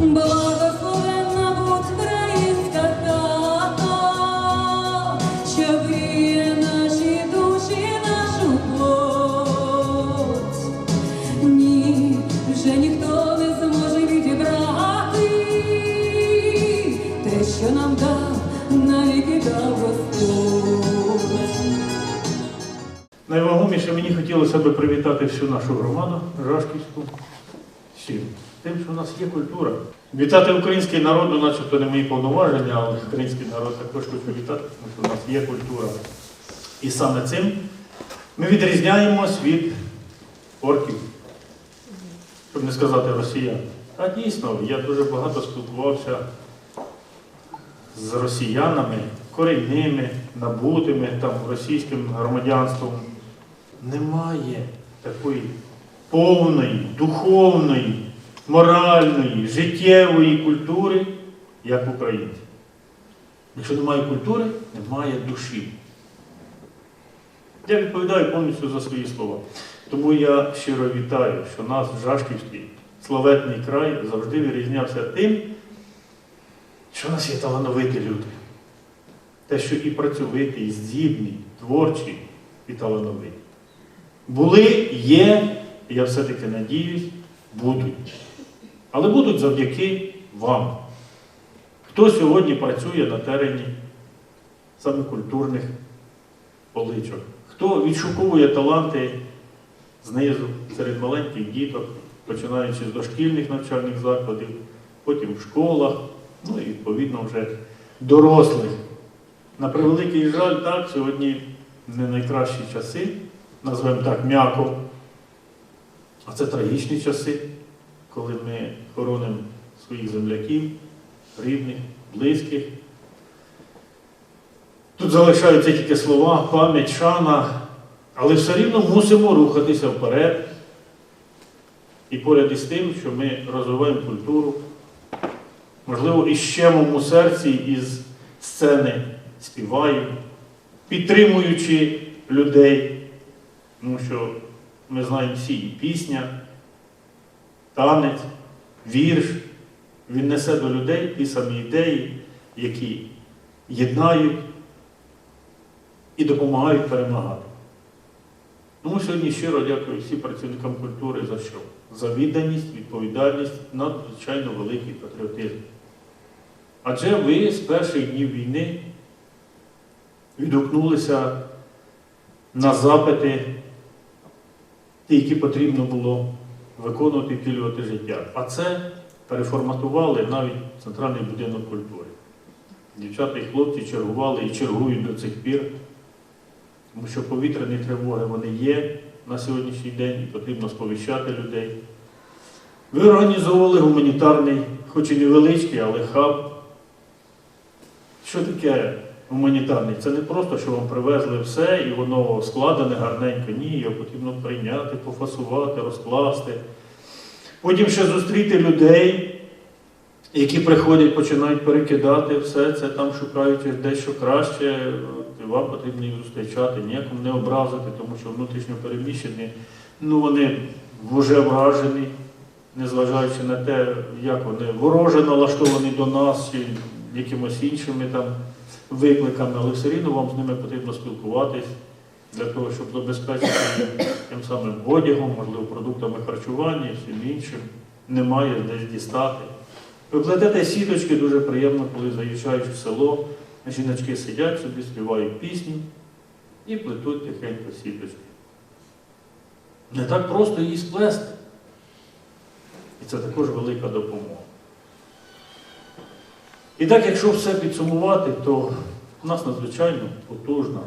Благословенна будь українська хата, що наші душі, нашу. Ні, вже ніхто не зможе відібрати те, що нам дав, навіки дав Господь. Найвагоміше мені хотілося б привітати всю нашу громаду Жашківську всім. Тим, що в нас є культура. Вітати український народ, начебто не мої повноваження, але український народ також хочу вітати, тому що в нас є культура. І саме цим ми відрізняємось від орків, щоб не сказати росіян. А дійсно, я дуже багато спілкувався з росіянами, корінними, набутими там, російським громадянством. Немає такої повної, духовної, моральної, життєвої культури, як українці. Якщо немає культури, немає душі. Я відповідаю повністю за свої слова. Тому я щиро вітаю, що нас, Жашківський, славетний край, завжди вирізнявся тим, що у нас є талановиті люди. Те, що і працьовиті, і здібні, творчі і талановиті. Були, є, я все-таки надіюсь, будуть. Але будуть завдяки вам. Хто сьогодні працює на терені саме культурних поличок? Хто відшуковує таланти знизу, серед маленьких діток, починаючи з дошкільних навчальних закладів, потім в школах, ну і відповідно вже дорослих. На превеликий жаль, так, сьогодні не найкращі часи, назвемо так м'яко, а це трагічні часи, коли ми хоронимо своїх земляків, рідних, близьких. Тут залишаються тільки слова, пам'ять, шана, але все рівно мусимо рухатися вперед. І поряд із тим, що ми розвиваємо культуру, можливо, і щемом у серці із сцени співаємо, підтримуючи людей, тому що ми знаємо всі і пісня, танець, вірш, він несе до людей ті самі ідеї, які єднають і допомагають перемагати. Тому сьогодні щиро дякую всім працівникам культури за що? За відданість, відповідальність, надзвичайно великий патріотизм. Адже ви з перших днів війни відгукнулися на запити, ті, які потрібно було виконувати і втілювати життя. А це переформатували навіть Центральний будинок культури. Дівчата і хлопці чергували і чергують до цих пір, тому що повітряні тривоги вони є на сьогоднішній день і потрібно сповіщати людей. Ви організовували гуманітарний, хоч і невеличкий, але хаб. Що таке гуманітарний? Це не просто, що вам привезли все і воно складене гарненько. Ні, його потрібно прийняти, пофасувати, розкласти. Потім ще зустріти людей, які приходять, починають перекидати все це, там шукаючи дещо краще. Вам потрібно їх зустрічати, ніякому не образити, тому що внутрішньо переміщені, ну вони вже вражені, незважаючи на те, як вони вороже налаштовані до нас чи якимось іншими там викликами, але все рівно вам з ними потрібно спілкуватись для того, щоб забезпечити тим самим одягом, можливо, продуктами харчування і всім іншим. Немає десь дістати. Ви плетете сіточки, дуже приємно, коли заїжджаєш в село, жіночки сидять собі, співають пісні і плетуть тихенько сіточки. Не так просто її сплести. І це також велика допомога. І так, якщо все підсумувати, то у нас надзвичайно потужна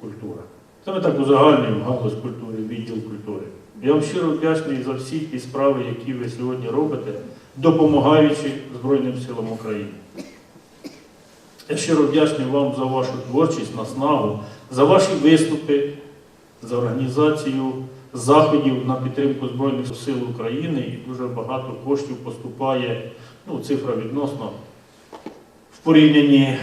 культура. Це ми так узагальнюємо галузь культури, відділ культури. Я вам щиро вдячний за всі ті справи, які ви сьогодні робите, допомагаючи Збройним силам України. Я щиро вдячний вам за вашу творчість, наснагу, за ваші виступи, за організацію заходів на підтримку Збройних сил України і дуже багато коштів поступає, ну, цифра відносно порівнянні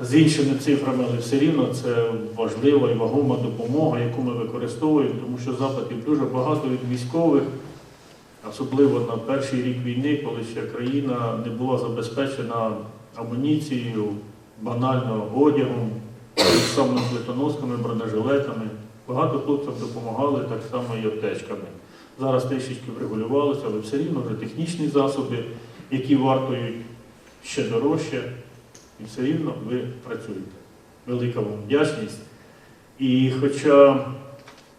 з іншими цифрами, але все рівно це важлива і вагома допомога, яку ми використовуємо, тому що запитів дуже багато від військових, особливо на перший рік війни, коли ще країна не була забезпечена амуніцією, банально одягом, самими плитоносками, бронежилетами. Багато хлопців допомагали так само і аптечками. Зараз трішечки врегулювалося, але все рівно вже технічні засоби, які вартують ще дорожче, і все рівно ви працюєте. Велика вам вдячність. І хоча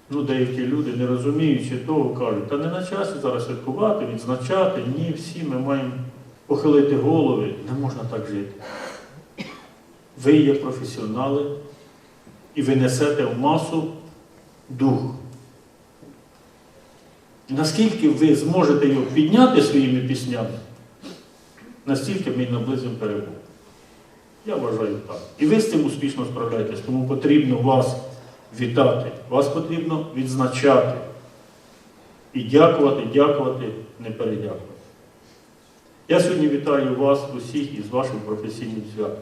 ну, деякі люди, не розуміючи того, кажуть, та не на часі зараз святкувати, відзначати, ні, всі ми маємо похилити голови, не можна так жити. Ви є професіонали і ви несете в масу дух. Наскільки ви зможете його підняти своїми піснями, настільки ми наблизимо перемогу. Я вважаю так. І ви з цим успішно справляєтесь, тому потрібно вас вітати, вас потрібно відзначати. І дякувати, дякувати, не передякувати. Я сьогодні вітаю вас усіх із вашим професійним святом.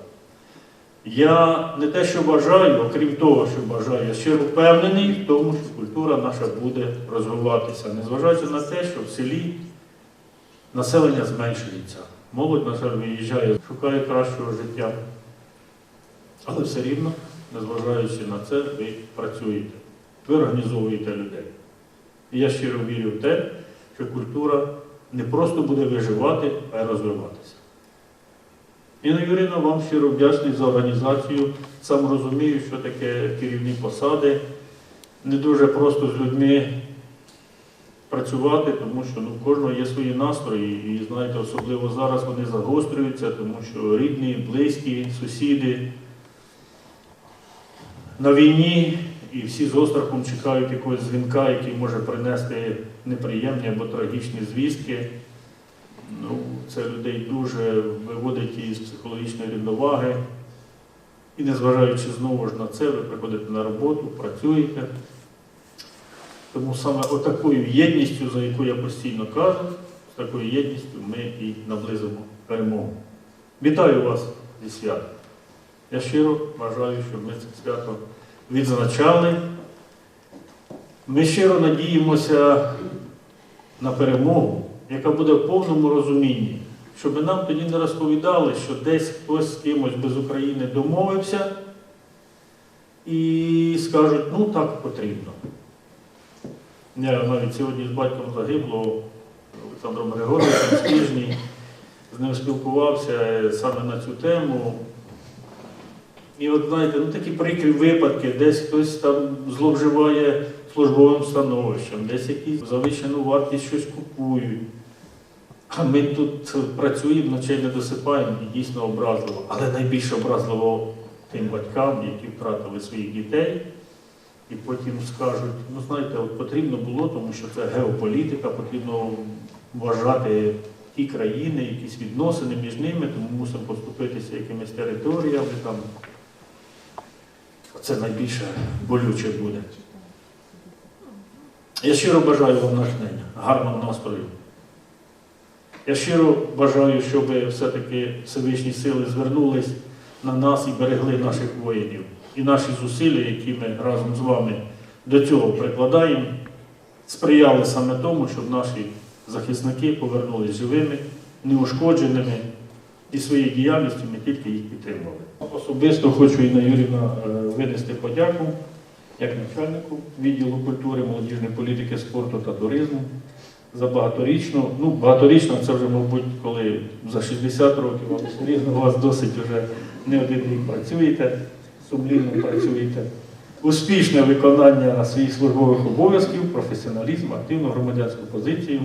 Я не те, що бажаю, окрім того, що бажаю, я щиро впевнений в тому, що культура наша буде розвиватися, незважаючи на те, що в селі населення зменшується. Молодь, на жаль, виїжджає, шукає кращого життя. Але все рівно, незважаючи на це, ви працюєте, ви організовуєте людей. І я щиро вірю в те, що культура не просто буде виживати, а й розвиватися. Інна Юрина, вам щиро вдячний за організацію. Сам розумію, що таке керівні посади. Не дуже просто з людьми працювати, тому що ну, кожного є свої настрої. І знаєте, особливо зараз вони загострюються, тому що рідні, близькі, сусіди на війні і всі з острахом чекають якогось дзвінка, який може принести неприємні або трагічні звістки. Ну, це людей дуже виводить із психологічної рівноваги. І незважаючи знову ж на це, ви приходите на роботу, працюєте. Тому саме отакою єдністю, за яку я постійно кажу, з такою єдністю ми і наблизимо перемогу. Вітаю вас зі святом. Я щиро бажаю, щоб ми це свято відзначали. Ми щиро надіємося на перемогу, яка буде в повному розумінні, щоб нам тоді не розповідали, що десь хтось з кимось без України домовився і скажуть, ну так потрібно. Я навіть сьогодні з батьком загиблого Олександром Григоровичем тижні з ним спілкувався саме на цю тему. І от знаєте, ну такі прикрі випадки, десь хтось там зловживає службовим становищем, десь якісь завищену вартість щось купують. А ми тут працюємо, ночей не досипаємо і дійсно образливо. Але найбільш образливо тим батькам, які втратили своїх дітей, і потім скажуть, ну знаєте, от потрібно було, тому що це геополітика, потрібно вважати ті країни, якісь відносини між ними, тому мусимо поступитися якимись територіями. Там. Це найбільше болюче буде. Я щиро бажаю вам натхнення, гарного настрою. Я щиро бажаю, щоб все-таки Всевишні сили звернулись на нас і берегли наших воїнів. І наші зусилля, які ми разом з вами до цього прикладаємо, сприяли саме тому, щоб наші захисники повернулись живими, неушкодженими і своєю діяльністю ми тільки їх підтримували. Особисто хочу Інна Юрівна е, винести подяку як начальнику відділу культури, молодіжної політики, спорту та туризму за багаторічну, ну багаторічно це вже, мабуть, коли за 60 років, але у вас досить вже не один рік працюєте, сумлінно працюєте. Успішне виконання своїх службових обов'язків, професіоналізм, активну громадянську позицію.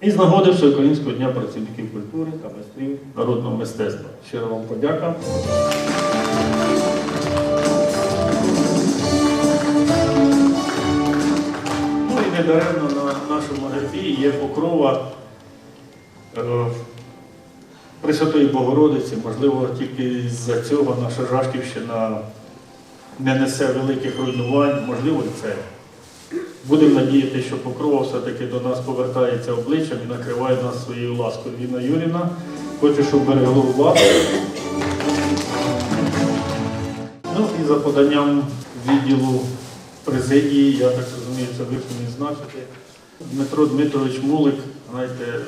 І з нагоди Всеукраїнського дня працівників культури та майстрів народного мистецтва. Щиро вам подяка. Ну і недаремно на нашому гербі є покрова е, Пресвятої Богородиці. Можливо, тільки з-за цього наша Жашківщина не несе великих руйнувань, можливо, і це. Будемо надіяти, що покрова все-таки до нас повертається обличчям і накриває нас своєю ласкою. Ліна Юріна, хочу, щоб берегло вас. Ну і за поданням відділу президії, я так розумію, це ви значити. Дмитро Дмитрович Мулик, знаєте,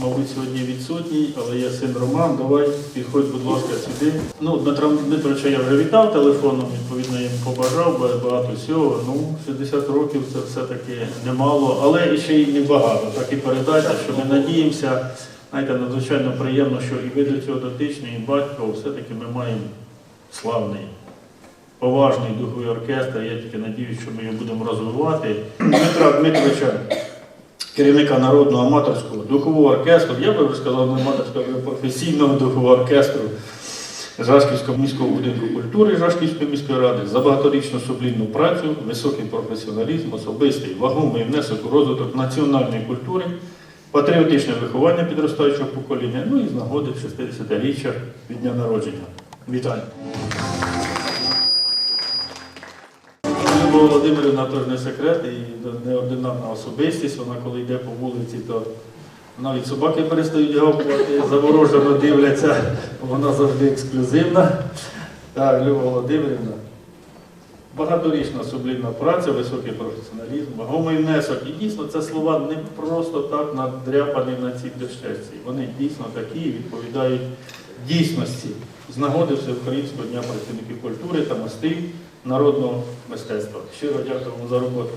мабуть, сьогодні відсутній, але є син Роман. Давай, підходь, будь ласка, сюди. Ну, Дмитра Дмитровича я вже вітав телефоном, відповідно, йому побажав ба- багато всього. Ну, 60 років це все-таки немало, але ще й небагато. Так і передайте, що ми надіємося. Знаєте, надзвичайно приємно, що і ви до цього дотичні, і батько, все-таки ми маємо славний поважний духовий оркестр. Я тільки надіюсь, що ми його будемо розвивати. Дмитра Дмитровича, керівника народного аматорського духового оркестру, я би сказав, не аматорського, а професійного духового оркестру Жашківського міського будинку культури Жашківської міської ради за багаторічну сублінну працю, високий професіоналізм, особистий вагомий внесок у розвиток національної культури, патріотичне виховання підростаючого покоління, ну і з нагоди 60-річчя від дня народження. Вітаю! Любов Володимирівна теж не секрет і неординарна особистість. Вона коли йде по вулиці, то навіть собаки перестають гавкувати, заворожено дивляться. Вона завжди ексклюзивна. Так, Люба Володимирівна. Багаторічна сублімна праця, високий професіоналізм, вагомий внесок. І дійсно це слова не просто так надряпані на цій дощечці. Вони дійсно такі відповідають дійсності з нагоди Всеукраїнського дня працівників культури та мастів народного мистецтва. Щиро дякуємо за роботу.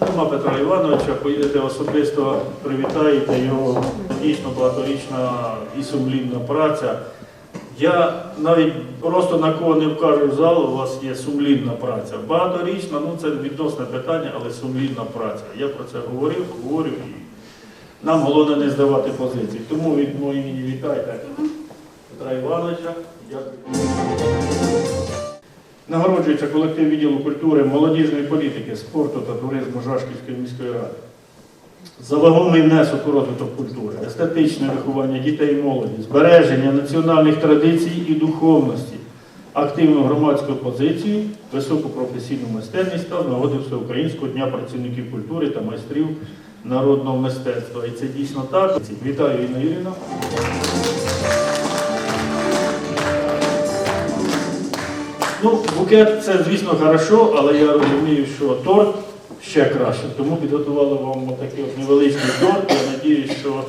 Нема Петра Івановича, поїдете особисто, привітаєте його. Дійсно багаторічна і сумлінна праця. Я навіть просто на кого не вкажу в зал, у вас є сумлінна праця. Багаторічна, ну це відносне питання, але сумлінна праця. Я про це говорив, говорю і нам головне не здавати позиції. Тому від моєї імені вітайте Петра Івановича. Дякую. Нагороджується колектив відділу культури, молодіжної політики, спорту та туризму Жашківської міської ради. За вагомий внесок у розвиток культури, естетичне виховання дітей і молоді, збереження національних традицій і духовності, активну громадську позицію, високу професійну майстерність та нагоди Всеукраїнського дня працівників культури та майстрів народного мистецтва. І це дійсно так. Вітаю, Інна Юрівна. Ну, букет це, звісно, хорошо, але я розумію, що торт ще краще. Тому підготували вам отакий от невеличкий торт. Я надію, що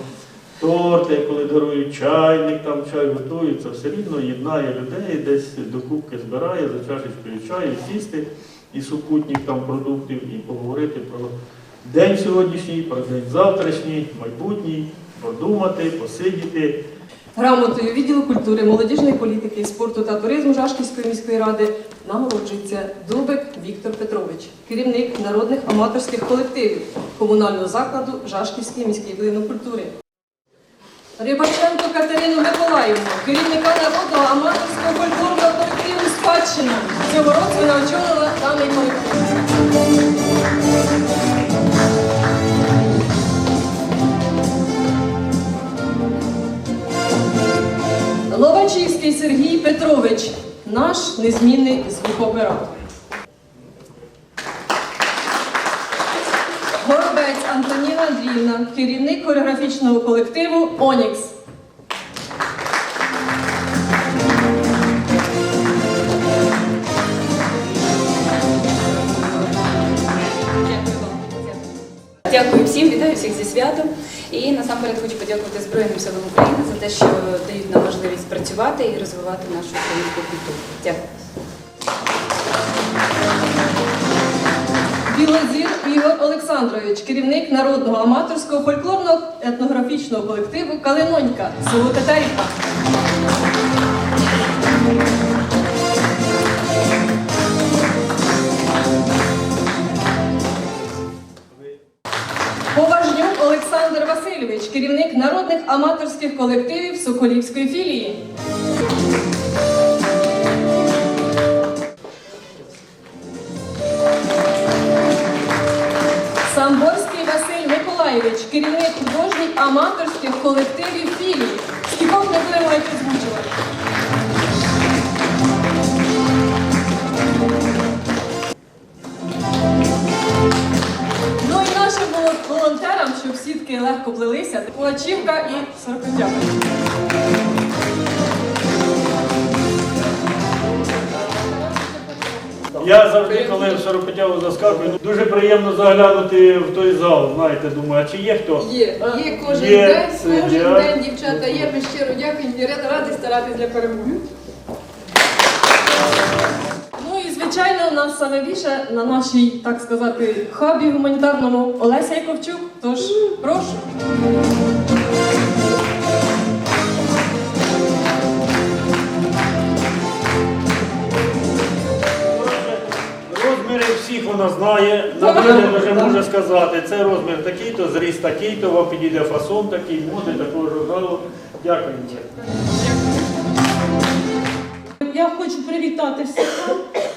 торти, коли дарують чайник, там чай готують, це все рівно єднає людей, десь докупки збирає за чашечкою чаю, сісти і супутніх там продуктів, і поговорити про день сьогоднішній, про день завтрашній, майбутній, подумати, посидіти. Грамотою відділу культури, молодіжної політики, спорту та туризму Жашківської міської ради нагороджується Дубик Віктор Петрович, керівник народних аматорських колективів комунального закладу Жашківський міський будинок культури. Рибаченко Катерину Миколаївну, керівника народного аматорського культурного колективу Спадщина. Цього року вона очолила даний колектив. Ловачівський Сергій Петрович, наш незмінний звукооператор. Горобець Антоніна Андріївна, керівник хореографічного колективу Онікс. Дякую всім, вітаю всіх зі святом. І насамперед хочу подякувати Збройним силам України за те, що дають нам можливість працювати і розвивати нашу українську культуру. Дякую. Білозір Ігор Олександрович, керівник народного аматорського фольклорного етнографічного колективу Калинонька, село Татарівка. Васильович, керівник народних аматорських колективів Соколівської філії. Самборський Василь Миколаєвич, керівник художніх аматорських колективів філії. Легко плелися, Кулачівка і Сорокотяга. Я завжди, коли в Сорокотяву заскакую, ну, дуже приємно заглянути в той зал. Знаєте, думаю, а чи є хто? Є, є кожен Є, день, кожен день, дівчата, є. Ми щиро дякуємо раді старатись для перемоги. Звичайно, у нас саме більше на нашій, так сказати, хабі гуманітарному Олеся Яковчук. Тож прошу. Розміри всіх вона знає, на мене вже може сказати. Це розмір такий-то, зріст такий-то, вам підійде фасон такий, моди такого журналу. Дякую. Я хочу привітати всіх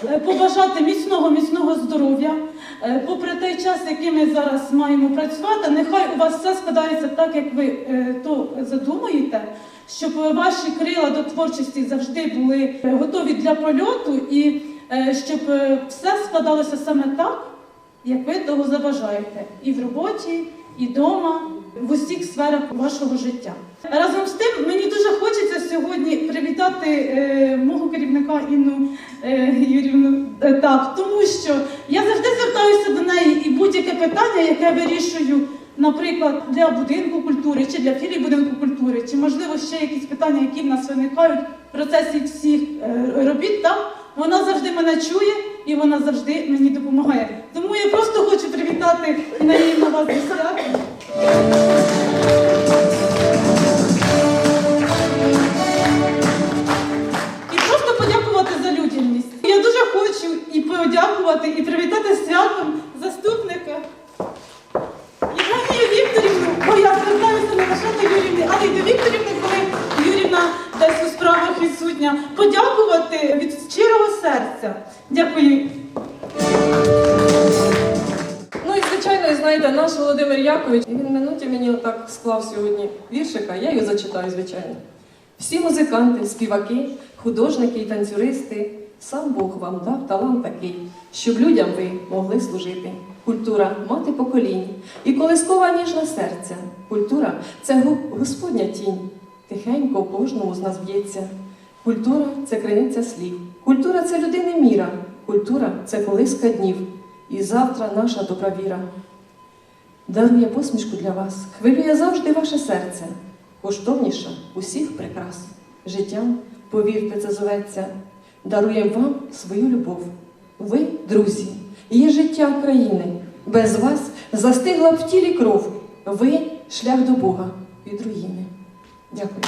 побажати міцного, міцного здоров'я. Е, Попри той час, який ми зараз маємо працювати, нехай у вас все складається так, як ви е, то задумуєте, щоб ваші крила до творчості завжди були е, готові для польоту і е, щоб е, все складалося саме так, як ви того забажаєте. І в роботі, і вдома, в усіх сферах вашого життя. Разом з тим, мені дуже хочеться сьогодні привітати е, мого керівника Інну е. Е, так, тому що я завжди звертаюся до неї і будь-яке питання, яке вирішую, наприклад, для будинку культури чи для філії будинку культури, чи можливо ще якісь питання, які в нас виникають в процесі всіх е, робіт, так, вона завжди мене чує і вона завжди мені допомагає. Тому я просто хочу привітати Інна вас зі святом. І Якович, він минуті мені отак склав сьогодні віршика, я його зачитаю, звичайно. Всі музиканти, співаки, художники і танцюристи, сам Бог вам дав талант такий, щоб людям ви могли служити. Культура мати поколінь і колискова ніжна серця. Культура це Господня тінь. Тихенько кожному з нас б'ється. Культура це криниця слів. Культура це людини міра. Культура це колиска днів. І завтра наша добра віра. Дарує посмішку для вас, хвилює завжди ваше серце, коштовніша усіх прикрас. Життям, повірте, це зоветься, дарує вам свою любов. Ви, друзі, є життя України. Без вас застигла в тілі кров. Ви шлях до Бога від руїни. Дякую.